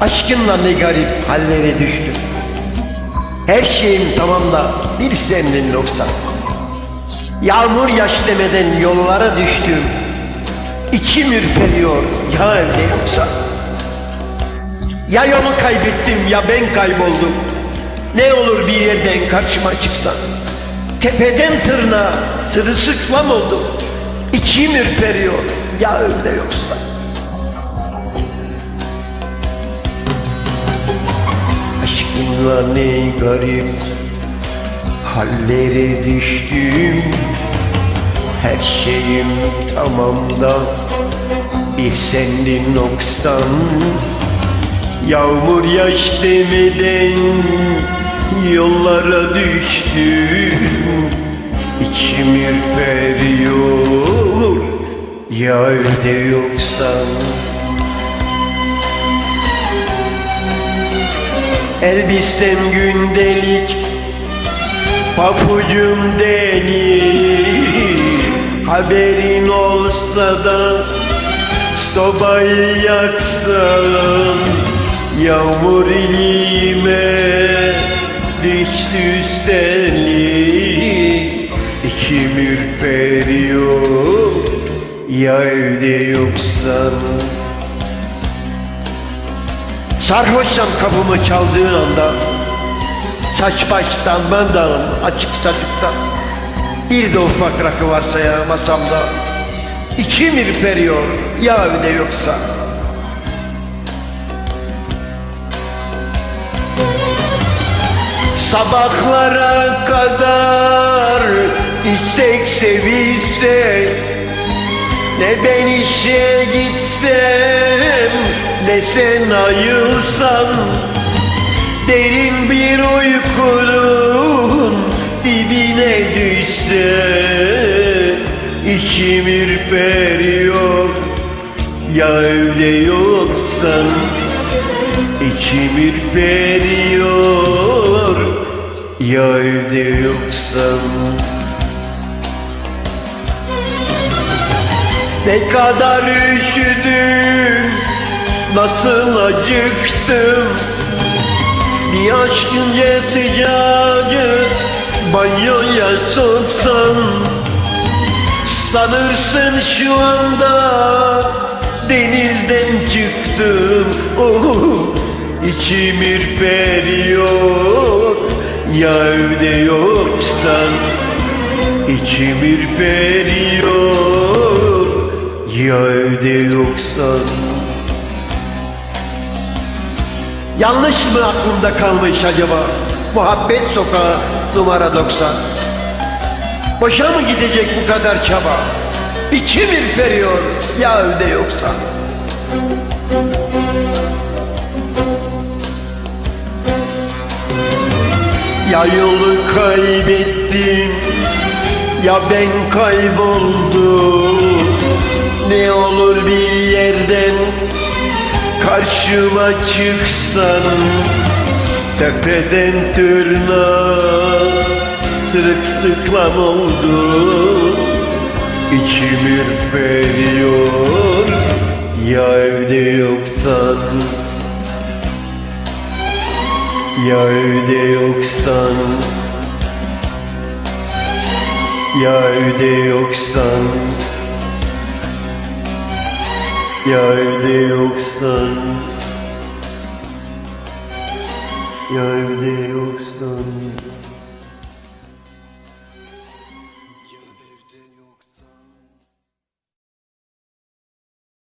Aşkınla ne garip hallere düştüm. Her şeyim tamam da bir sendin yoksa. Yağmur yaş demeden yollara düştüm. İçim ürperiyor ya evde yoksa. Ya yolu kaybettim ya ben kayboldum. Ne olur bir yerden karşıma çıksan. Tepeden tırnağa sırılsıklam oldum. İçim ürperiyor ya evde yoksa. Aşkınla ne garip hallere düştüm. Her şeyim tamam da bir sendin noksan. Yağmur yaş demeden yollara düştüm. İçim ürperiyor ya evde yoksan Elbisem gündelik Papucum delik. Haberin olsa da Sobayı yaksan Yağmur ilime Düştü üstelik İçim ürperiyor Ya evde yoksan Sarhoşsam kapımı çaldığın anda Saç baştan bandağım açık saçıkta Bir de ufak rakı varsa ya masamda İçim ürperiyor ya evde yoksa. Sabahlara kadar içsek sevilsek Ne ben işe gitsem Ne sen ayılsan Derin bir uykunun dibine düşse İçim ürperiyor. Ya evde yoksan İçim ürperiyor. Ya evde yoksan. Ne kadar üşüdüm Nasıl acıktım. Bir aşkınca sıcacık Banyoya soksan. Sanırsın şu anda Denizden çıktım. Oh, İçim ürperiyor Ya evde yoksan. İçim ürperiyor Ya evde yoksan Yanlış mı aklımda kalmış acaba? Muhabbet sokağı numara 90 Boşa mı gidecek bu kadar çaba? İçim ürperiyor ya evde yoksa? Ya yolu kaybettim Ya ben kayboldum. Ne olur bir yerden Karşıma çıksan Tepeden tırnağa Sırıksıklam oldu. İçim ürperiyor Ya evde yoksan. Ya evde yoksan. Ya evde yoksan Trời điều sinh Trời điều sinh